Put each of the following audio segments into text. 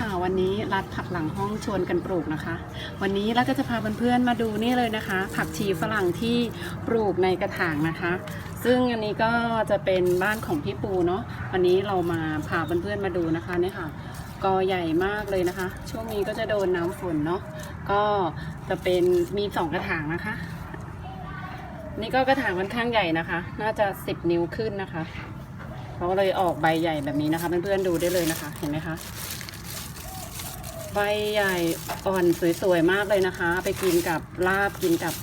ค่ะวันนี้รัดผักหลังห้องชวนกันปลูกนะคะ วันนี้เราก็จะพาเพื่อนๆมาดูนี่เลยนะคะ ผักชีฝรั่งที่ปลูกในกระถางนะคะ ซึ่งอันนี้ก็จะเป็นบ้านของพี่ปูเนาะวันนี้เรามาพาเพื่อนๆมาดูนะคะเนี่ยค่ะกอใหญ่มากเลยนะคะ ช่วงนี้ก็จะโดนน้ำฝนเนาะก็จะเป็นมีสองกระถางนะคะ นี่ก็กระถางค่อนข้างใหญ่นะคะ น่าจะ10นิ้วขึ้นนะคะเขาก็เลยออกใบใหญ่แบบนี้นะคะเพื่อนๆดูได้เลยนะคะเห็นไหมคะ ใบใหญ่อ่อนสวยๆมากเลยนะคะ ไปกินกับลาบกินกับ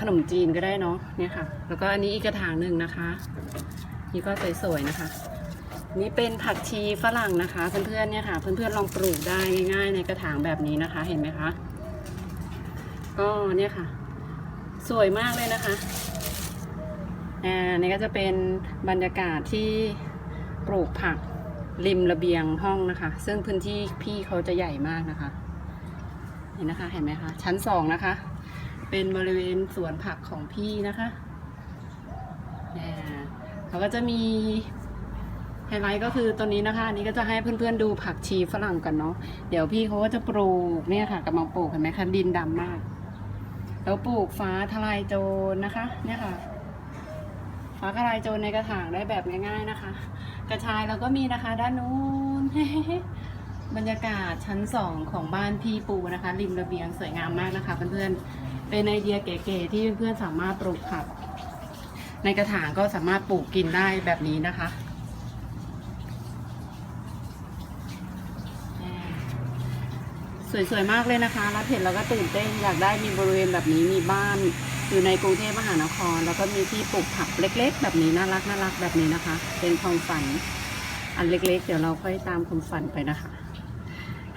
ขนมจีนก็ได้เนาะเนี่ยค่ะ แล้วก็อันนี้อีกกระถางหนึ่งนะคะ นี่ก็สวยๆนะคะ นี่เป็นผักชีฝรั่งนะคะ เพื่อนๆเนี่ยค่ะเพื่อนๆลองปลูกได้ง่ายๆ ในกระถางแบบนี้นะคะ เห็นไหมคะก็เนี่ยค่ะ สวยมากเลยนะคะอ่านี่ก็จะเป็นบรรยากาศที่ปลูกผัก ริมระเบียงห้องนะคะ ซึ่งพื้นที่พี่เขาจะใหญ่มากนะคะเห็นนะคะเห็นไหมคะชั้นสองนะคะ เป็นบริเวณสวนผักของพี่นะคะอ่าเขาก็จะมีไฮไลท์ก็คือตัวนี้นะคะอันนี้ก็จะให้เพื่อนๆดูผักชีฝรั่งกันเนาะเดี๋ยวพี่เขาก็จะปลูกเนี่ยค่ะกำลังปลูกเห็นไหมคะดินดำมาก แล้วปลูกฟ้าทลายโจรนะคะ เนี่ยค่ะ ฟ้าทลายโจรในกระถางได้แบบง่ายๆนะคะ กระชายเราก็มีนะคะด้านนู้นบรรยากาศชั้นสองของบ้านพี่ปูนะคะ ริมระเบียงสวยงามมากนะคะ เพื่อนๆเป็นไอเดียเก๋ๆที่เพื่อนๆสามารถปลูกผัก ในกระถางก็สามารถปลูกกินได้แบบนี้นะคะสวยๆมากเลยนะคะ รับเห็นแล้วก็ตื่นเต้นอยากได้มีบริเวณแบบนี้มีบ้าน อยู่ในกรุงเทพมหานคร แล้วก็มีที่ปลูกผักเล็ก ๆ แบบนี้น่ารักน่ารักแบบนี้นะคะ เป็นความฝันอันเล็ก ๆ เดี๋ยวเราค่อยตามความฝันไปนะคะ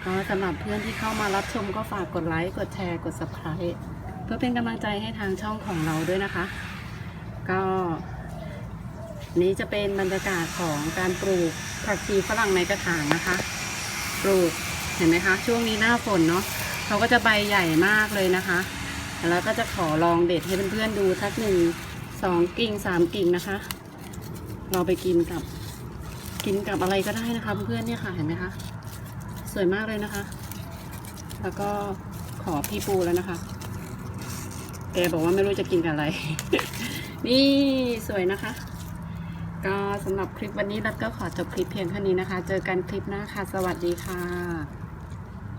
ก็สำหรับเพื่อนที่เข้ามารับชมก็ฝากกดไลค์กดแชร์กด subscribe เพื่อเป็นกำลังใจให้ทางช่องของเราด้วยนะคะ ก็นี้จะเป็นบรรยากาศของการปลูกผักชีฝรั่งในกระถางนะคะ ปลูกเห็นไหมคะ ช่วงนี้หน้าฝนเนาะเขาก็จะใบใหญ่มากเลยนะคะ แล้วก็จะขอลองเด็ดให้เพื่อนๆดูสักหนึ่งสองกิ่งสามกิ่งนะคะ เราไปกินกับ กินกับอะไรก็ได้นะคะเพื่อนๆเนี่ยค่ะเห็นไหมคะ สวยมากเลยนะคะ แล้วก็ขอพี่ปูแล้วนะคะ แกบอกว่าไม่รู้จะกินกับอะไร นี่สวยนะคะ ก็สำหรับคลิปวันนี้รัฐก็ขอจบคลิปเพียงเท่านี้นะคะ เจอกันคลิปหน้าค่ะ สวัสดีค่ะ